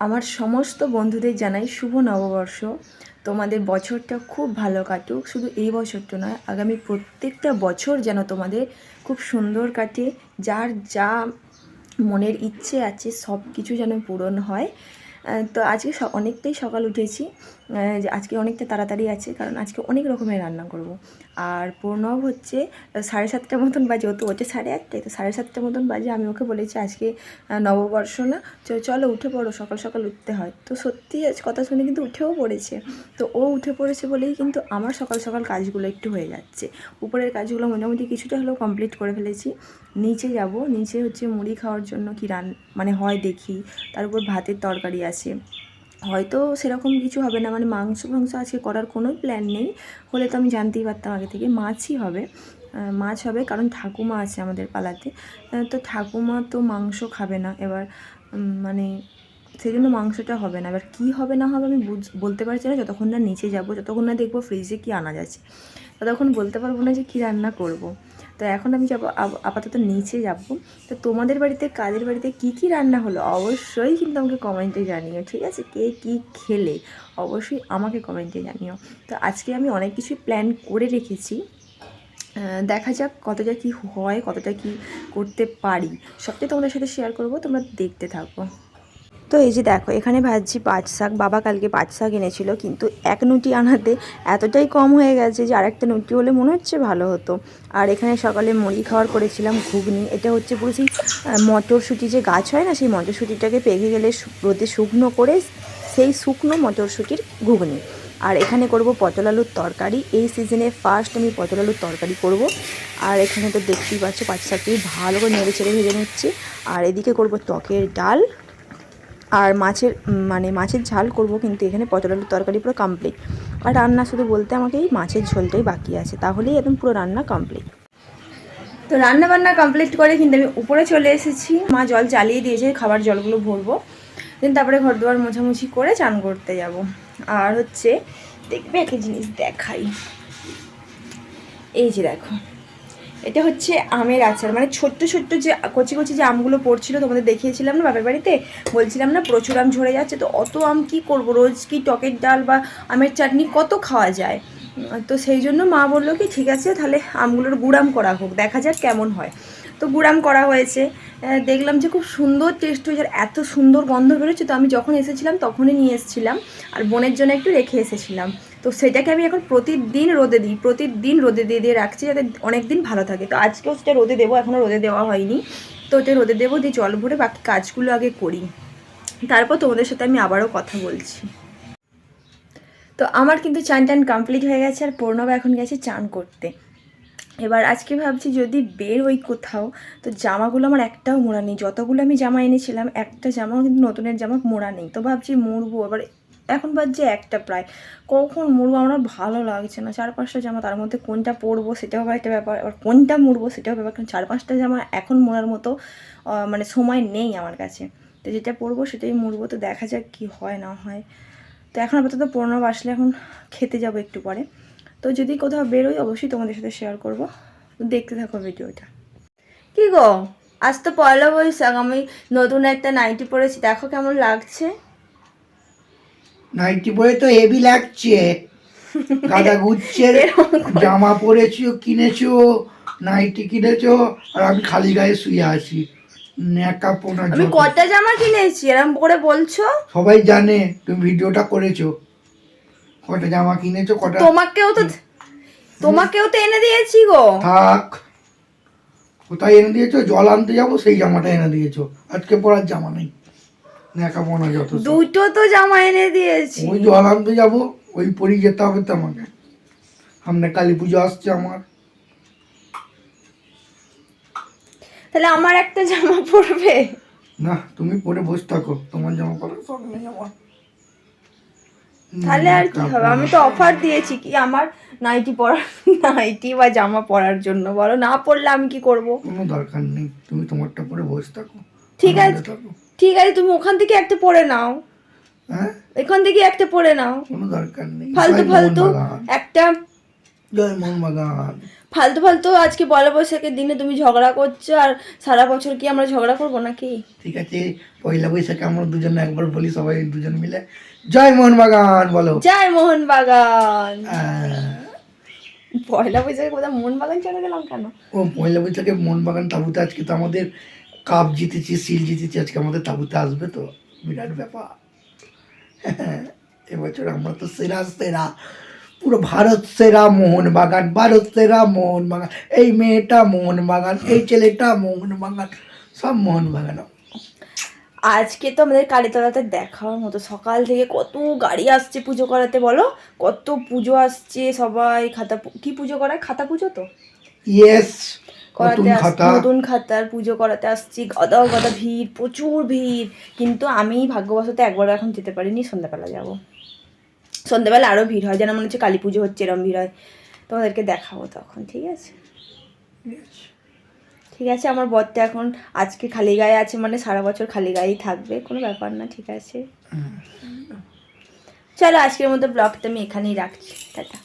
আমার সমস্ত বন্ধুদের জানাই শুভ নববর্ষ। তোমাদের বছরটা খুব ভালো কাটুক। শুধু এই বছরটা নয়, আগামী প্রত্যেকটা বছর যেন তোমাদের খুব সুন্দর কাটে। যার যা মনের ইচ্ছে আছে সব কিছু যেন পূরণ হয়। তো আজকে অনেকটাই সকাল উঠেছি। যে আজকে অনেকটা তাড়াতাড়ি আছে, কারণ আজকে অনেক রকমের রান্না করব। আর প্রণব হচ্ছে সাড়ে সাতটার মতন বাজে, ও তো ওঠে সাড়ে আটটায়, তো সাড়ে সাতটার মতন বাজে, আমি ওকে বলেছি আজকে নববর্ষ না চলো উঠে পড়ো, সকাল সকাল উঠতে হয়। তো সত্যি আজ কথা শুনে কিন্তু উঠেও পড়েছে। তো ও উঠে পড়েছে বলেই কিন্তু আমার সকাল সকাল কাজগুলো একটু হয়ে যাচ্ছে। উপরের কাজগুলো মোটামুটি কিছুটা হলেও কমপ্লিট করে ফেলেছি। নিচে যাব, নিচে হচ্ছে মুড়ি খাওয়ার জন্য কি রান মানে হয় দেখি, তার উপর ভাতের তরকারি আছে। হয়তো সেরকম কিছু হবে না। মানে মাংস ফাংস আজকে করার কোনো প্ল্যান নেই। হলে তো আমি জানতেই পারতাম আগে থেকে। মাছই হবে। মাছ হবে কারণ ঠাকুমা আছে আমাদের পালাতে। তো ঠাকুমা তো মাংস খাবে না। এবার মানে সেই জন্য মাংসটা হবে না। এবার কী হবে না হবে আমি বলতে পারছি না। যতক্ষণ না নিচে যাব, যতক্ষণ না দেখব ফ্রিজে কী আনা যাচ্ছে ততক্ষণ বলতে পারব না যে কী রান্না করব। তো এখন আমি যাব আপ- আপাতত নিচে যাব। তো তোমাদের বাড়িতে, কাদের বাড়িতে কি কি রান্না হলো? অবশ্যই কিন্তু আমাকে কমেন্টে জানিও, ঠিক আছে? কে কি খেলে? অবশ্যই আমাকে কমেন্টে জানিও। তো আজকে আমি অনেক কিছুই প্ল্যান করে রেখেছি। দেখা যাক কতটা কি হয়, কতটা কি করতে পারি। সবটাই তোমাদের সাথে শেয়ার করব, তোমরা দেখতে থাকো। তো এই যে দেখো, এখানে ভাজছি পাঁচ শাক, বাবা কালকে পাঁচ শাক এনেছিল, কিন্তু এক নুটি আনাতে এতটাই কম হয়ে গেছে যে আরেকটা নুটি হলে মনে হচ্ছে ভালো হতো। আর এখানে সকালে মুড়ি খাওয়ার করেছিলাম ঘুগনি, এটা হচ্ছে পুরো সেই মটরশুঁটি যে গাছ হয় না, সেই মটরশুঁটিটাকে পেকে গেলে রোদে শুকনো করে সেই শুকনো মটরশুঁটির ঘুগনি। আর এখানে করব পটল আলুর তরকারি, এই সিজনে ফার্স্ট আমি পটল আলুর তরকারি করব। আর এখানে তো দেখতেই পাচ্ছ পাঁচ শাকটি ভালো করে নেড়ে চেড়ে ভেজে নিচ্ছি। আর এদিকে করব টকের ডাল। আর মাছের মানে মাছের ঝাল করব কিন্তু এখানে পটল আলুর তরকারি পুরো কমপ্লিট আর রান্না শুধু বলতে আমাকে এই মাছের ঝোলটাই বাকি আছে, তাহলেই একদম পুরো রান্না কমপ্লিট তো রান্না বান্না কমপ্লিট করে কিন্তু আমি উপরে চলে এসেছি। মা জল চালিয়ে দিয়েছে, খাবার জলগুলো ভরবো। দেন তারপরে ঘর দুয়ার মোছামুছি করে চান করতে যাব। আর হচ্ছে, দেখবে একটা জিনিস দেখাই। এই যে দেখো। এটা হচ্ছে আমের আচার। মানে ছোট্ট ছোট্ট যে কচি কচি যে আমগুলো পড়ছিল, তোমাদের দেখিয়েছিলাম না বাপের বাড়িতে? বলছিলাম না প্রচুর আম ঝরে যাচ্ছে, তো অত আম কি করব? রোজ কি টকের ডাল বা আমের চাটনি কত খাওয়া যায়? তো সেই জন্য মা বলল কি, ঠিক আছে, তাহলে আমগুলোর গুড়াম করা হোক, দেখা যাক কেমন হয়। তো গুড়াম করা হয়েছে। দেখলাম যে খুব সুন্দর টেস্ট হয়েছে, আর এত সুন্দর গন্ধ বেরোচ্ছে, তো আমি যখন এসেছিলাম, তখনই নিয়ে এসেছিলাম। আর বোনের জন্য একটু রেখে এসেছিলাম। তো সেটাকে আমি এখন প্রতিদিন রোদে দিই, প্রতিদিন রোদে দিয়ে দিয়ে রাখছি যাতে অনেক দিন ভালো থাকে। তো আজকেও সেটা রোদে দেবো এখনও রোদে দেওয়া হয়নি। তো ওটা রোদে দেবো, দিয়ে জল ভরে বাকি কাজগুলো আগে করি। তারপর তোমাদের সাথে আমি আবারও কথা বলছি। তো আমার কিন্তু চান টান কমপ্লিট হয়ে গেছে, আর পূর্ণব এখন গেছে চান করতে। এবার আজকে ভাবছি যদি বের হই কোথাও, তো জামাগুলো আমার একটাও মোড়া নেই। যতগুলো আমি জামা এনেছিলাম, একটা জামাও কিন্তু নতুনের জামা মোড়া নেই। তো ভাবছি মুড়বো, এবার এখন বাজছে একটা প্রায়। কখন মুড়বো আমার ভালো লাগছে না। চার পাঁচটা জামা তার মধ্যে কোনটা পরবো সেটাও আবার একটা ব্যাপার। এবার কোনটা মুড়বো সেটাও ব্যাপার। কারণ চার পাঁচটা জামা এখন মোড়ার মতো মানে সময় নেই আমার কাছে। তো যেটা পরবো সেটাই মুড়বো তো দেখা যাক কি হয়, না হয়। তো এখন আপাতত প্রণব আসলে এখন খেতে যাব একটু পরে। তো যদি কোথাও বেরোই অবশ্যই তোমাদের সাথে শেয়ার করব। দেখতে থাকো ভিডিওটা। কি গো? আজ তো পয়লা বৈশাখ। আমি নতুন একটা নাইটি পরেছি। দেখো কেমন লাগছে। নাইটি পরে তো হেভি লাগছে। গাদা ঘুরছে জামা পরেছো কিনেছো নাইটি কিনেছো আর আমি খালি গায়ে শুয়ে আছি। আমি কটা জামা কিনেছি? এরম করে বলছো? সবাই জানে তুমি ভিডিওটা করেছ। কটা জামা কিনেছো কটা তোমাকেও তো তোমাকেও তো এনে দিয়েছি গো। থাক। কোথায় এনে দিয়েছ? জল আনতে যাব সেই জামাটা এনে দিয়েছ। আজকে পরার জামা নেই। যত দুটো তো জামা এনে দিয়েছি। ওই জল আনতে যাব ওই পরি যেতে হবে তো আমাকে সামনে কালী পুজো আসছে আমার। তাহলে আমার একটা জামা পরবে? না তুমি পরে বসে থাকো। তোমার জামা নেই আমার। তাহলে আর কি হবে? আমি তো অফার দিয়েছি কি আমার নাইটি পরার নাইটি বা জামা পরার জন্য। বলো না পরলে আমি কি করব? কোনো দরকার নেই। তুমি তোমারটা পরে বসে থাকো। ঠিক আছে। ঠিক আছে তুমি ওখান থেকে একটা পরে নাও। হ্যাঁ? এখান থেকে একটা পরে নাও। কোনো দরকার নেই। ফালতু ফালতু একটা জয় মোহন বাগান ফালতু ফালতু আজকে পয়লা বৈশাখের দিনে তুমি ঝগড়া করছ আর সারা বছর কি আমরা ঝগড়া করব নাকি? ঠিক আছে পয়লা বৈশাখে আমরা দুজন একবার বলি সবাই দুজন মিলে। জয় মোহনবাগান বলো। জয় মোহন বাগান পয়লা বৈশাখে কোথাও মোহন বাগান চলে গেলাম কেন? ও পয়লা বৈশাখে মোহনবাগান তাবুতে আজকে তো আমাদের কাপ জিতেছি সিল জিতেছি আজকে আমাদের তাবুতে আসবে তো বিরাট ব্যাপার। এবছর আমরা তো সেরা সেরা পুরো ভারত সেরা মোহনবাগান ভারত সেরা মোহনবাগান। এই মেয়েটা মোহনবাগান এই ছেলেটা মোহনবাগান সব মোহনবাগান। আজকে তো আমাদের কালীতলাতে দেখার মতো সকাল থেকে কত গাড়ি আসছে পুজো করাতে বলো? কত পুজো আসছে সবাই খাতা কি পুজো করায়? খাতা পুজো তো? ইয়েস করাতে নতুন খাতার পুজো করাতে আসছি। গদা গদা ভিড় প্রচুর ভিড়। কিন্তু আমি ভাগ্যবশত একবারও এখন যেতে পারিনি সন্ধ্যাবেলা যাব। সন্ধ্যাবেলা আরও ভিড় হয় যেন মনে হচ্ছে কালী পুজো হচ্ছে এরম ভিড় হয়। তোমাদেরকে দেখাবো তখন ঠিক আছে? ঠিক আছে আমার বরটা এখন আজকে খালি গায়ে আছে মানে সারা বছর খালি গায়েই থাকবে কোনো ব্যাপার না ঠিক আছে? চলো আজকের মতো ব্লগটা আমি এখানেই রাখছি। টাটা।